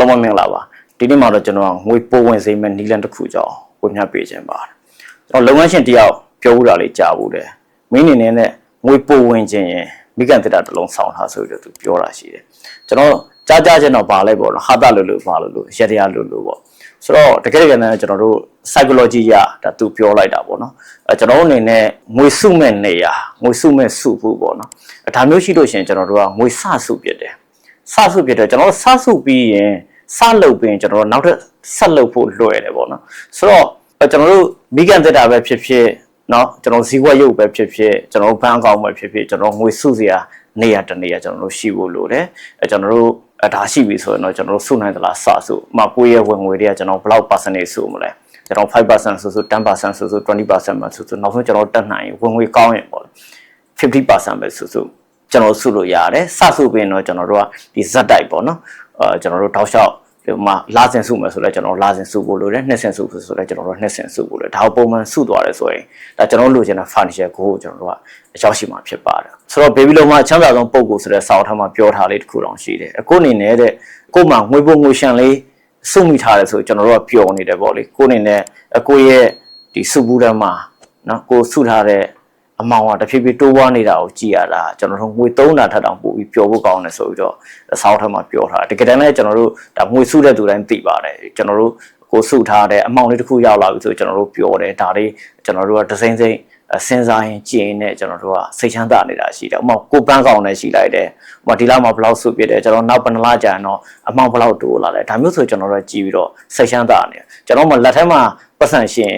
လုံးပဲမင်္ဂလာပါဒီနေ့မှာတော့ကျွန်တော်ကငွေပိုးဝင်စိမ့်မဲ့နီလန်တစ်ခုကြောင်းဝင်မြပေးခြင်းပါတယ်ကျွန်တော်လုပ်ငန်းရှင်တယောက်ပြောဦးတာလေးကြားဘူးတယ်မင်းအနေနဲ့ငွေပိုးဝင်ခြင်းရင်မိကန်တက်တာတစ်လုံးဆောင်းထားဆိုပြီးတော့သူပြောတာရှိတယ်ကျွန်တော်ကြားကြားချင်းတော့ပါလိုက်ပေါ့နော်ဟာတာလို့လို့ပါလို့လို့ရတရားလို့လို့ပေါ့ဆိုတော့တကယ်တကယ်နဲ့ကျွန်တော်တို့ psychology ရဒါသူပြောလိုက်တာပေါ့နော်အဲကျွန်တော်တို့အနေနဲ့ငွေစုမဲ့နေရငွေစုမဲ့စုဖို့ပေါ့နော်အဲဒါမျိုးရှိလို့ရှိရင်ကျွန်တော်တို့ကငွေစစုပြစ်တယ်စစုဖြစ်တယ်ကျွန်တော်တို့စစုပြီးရင် စလုပ်ပြီးရင်ကျွန်တော်တို့နောက်ထပ်ဆက်လုပ်ဖို့လွယ်တယ်ပေါ့နော်ဆိုတော့ကျွန်တော်တို့မိကန်တက်တာပဲဖြစ်ဖြစ်เนาะကျွန်တော်ဇီဝရုပ်ပဲဖြစ်ဖြစ်ကျွန်တော်ဘဏ်အကောင့်ပဲဖြစ်ဖြစ်ကျွန်တော်ငွေစုစရာနေရတနေရကျွန်တော်တို့ရှိဖို့လိုတယ်အဲကျွန်တော်တို့အဒါရှိပြီဆိုရင်တော့ကျွန်တော်တို့စုနိုင်သလားစစုအမကိုယ့်ရဲ့ဝင်ငွေတွေကကျွန်တော်ဘယ်လောက် percentage စုမလဲကျွန်တော်5%ဆိုဆို10%ဆိုဆို20%မှဆိုဆိုနောက်ဆုံးကျွန်တော်တက်နိုင်ရင်ဝင်ငွေကောင်းရင်ပေါ့50%ပဲဆိုဆို ကျွန်တော်စုလို့ရတယ်စစုပြီးရင်တော့ကျွန်တော်တို့ကဒီဇက်တိုက်ပေါ့နော်အဲကျွန်တော်တို့တောက်လျှောက်ဒီမှာလာစင်စုမယ်ဆိုလဲကျွန်တော်လာစင်စုဖို့လိုတယ်နှစ်စင်စုဖို့ဆိုလဲကျွန်တော်တို့နှစ်စင်စုဖို့လိုတယ်ဒါကိုပုံမှန်စုသွားတယ်ဆိုရင်ဒါကျွန်တော်လိုချင်တဲ့ furniture ကိုကျွန်တော်တို့ကအရောက်ရှိမှာဖြစ်ပါတယ်ဆိုတော့ baby လုံးမှာအချမ်းသာဆုံးပုံကိုဆိုတဲ့စာအုပ်ထဲမှာပြောထားလေးတစ်ခုတောင်ရှိတယ်အခုအနေနဲ့တဲ့ကို့မှာငွေပုံငွေရှန်လေးစုမိထားတယ်ဆိုကျွန်တော်တို့ကပျော်နေတယ်ပေါ့လေကို့အနေနဲ့အကိုရဲ့ဒီစုဘူးတန်းမှာနော်ကိုစုထားတဲ့ အမောင်ကတဖြည်းဖြည်းတိုးဝါးနေတာကိုကြည်ရတာကျွန်တော်တို့ငွေ3တာထက်တောင်ပို့ပြီးပျော်ဖို့ကောင်းတယ်ဆိုပြီးတော့စောင်းထက်မှာပြောထားတကယ်တမ်းလည်းကျွန်တော်တို့ဒါငွေစုတဲ့သူတိုင်းသိပါတယ်ကျွန်တော်တို့ကိုစုထားတဲ့အမောင်လေးတစ်ခုရောက်လာပြီဆိုကျွန်တော်တို့ပြောတယ်ဒါလေးကျွန်တော်တို့ကဒစိမ့်စိမ့်စဉ်းစားရင်ကြည်ရင်နဲ့ကျွန်တော်တို့ကစိတ်ချမ်းသာနေတာရှိတယ်။အမောင်ကိုပန်းကောင်နဲ့ရှိလိုက်တယ်။ဟိုဒီလောက်မှဘလောက်စုပြတယ်ကျွန်တော်နောက်ပနလာကြာရင်တော့အမောင်ဘလောက်တိုးလာတယ်။ဒါမျိုးဆိုကျွန်တော်တို့ကြည်ပြီးတော့စိတ်ချမ်းသာနေတယ်။ကျွန်တော်မှလက်ထက်မှာပတ်စံရှင်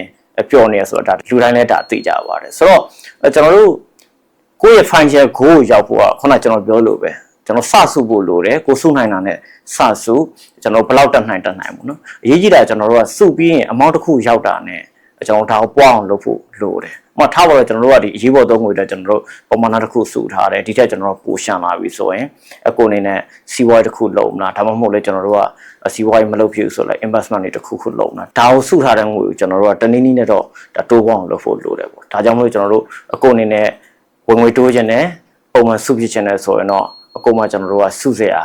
ပျော်နေရဆိုတော့ဒါလူတိုင်းလည်းဒါသိကြပါတယ်ဆိုတော့ကျွန်တော်တို့ကိုယ့်ရဲ့ financial goal ကိုရောက်ဖို့ကခုနကျွန်တော်ပြောလို့ပဲကျွန်တော်စစုဖို့လိုတယ်ကိုစုနိုင်တာနဲ့စစုကျွန်တော်ဘယ်လောက်တက်နိုင်တက်နိုင်ဘူးเนาะအရေးကြီးတာကျွန်တော်တို့ကစုပြီးရင်အမောင့်တစ်ခုရောက်တာနဲ့ ကျွန်တော်ဒါကိုပွားအောင်လုပ်ဖို့လိုတယ်။မထားပါတော့ကျွန်တော်တို့ကဒီအရေးပေါ်သုံးငွေတက်ကျွန်တော်တို့ပမာဏတစ်ခုစုထားတယ်ဒီထက်ကျွန်တော်တို့ပိုရှန်လာပြီဆိုရင်အကိုအနေနဲ့စီးပွားရေးတစ်ခုလုပ်မလားဒါမှမဟုတ်လေကျွန်တော်တို့ကစီးပွားရေးမလုပ်ဖြစ်ဘူးဆိုတော့ investment တွေတစ်ခုခုလုပ်မလားဒါကိုစုထားတဲ့ငွေကိုကျွန်တော်တို့ကတနည်းနည်းနဲ့တော့ဒါတိုးပေါအောင်လုပ်ဖို့လိုတယ်ပေါ့ဒါကြောင့်မလို့ကျွန်တော်တို့အကိုအနေနဲ့ဝင်ငွေတိုးခြင်းနဲ့ပုံမှန်စုဖြစ်ခြင်းနဲ့ဆိုရင်တော့အကိုမှကျွန်တော်တို့ကစုစရာ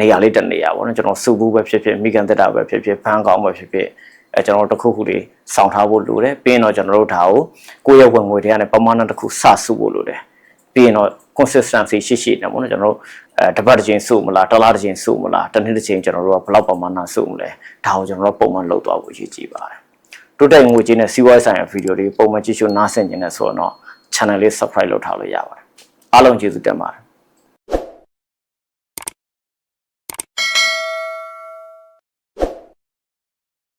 နေရာလေးတစ်နေရာပေါ့နော်ကျွန်တော်စုဘူးပဲဖြစ်ဖြစ်မိကန်တက်တာပဲဖြစ်ဖြစ်ဘန်းကောင်းပဲဖြစ်ဖြစ် အဲကျွန်တော်တို့တစ်ခုခုလေးစောင့်ထားဖို့လိုတယ်ပြီးရင်တော့ကျွန်တော်တို့ဒါကိုကိုယ့်ရဲ့ဝင်ငွေတွေကနေပမာဏတစ်ခုစစုဖို့လိုတယ်ပြီးရင်တော့ consistency ရှိရှိနေပေါ့နော်ကျွန်တော်တို့အဲတစ်ပတ်တစ်ချိန်စုမလားတစ်လတစ်ချိန်စုမလားတစ်နှစ်တစ်ချိန်ကျွန်တော်တို့ကဘယ်လောက်ပမာဏစုမလဲဒါကိုကျွန်တော်တို့ပုံမှန်လုပ်သွားဖို့ရည်ကြည်ပါတယ်တိုးတက်ငွေကြေးနဲ့စီးပွားရေးဆိုင်ရာဗီဒီယိုတွေပုံမှန်ကြည့်ရှုနားဆင်နေတယ်ဆိုတော့ channel လေး subscribe လုပ်ထားလို့ရပါတယ်အားလုံးကျေးဇူးတင်ပါတယ်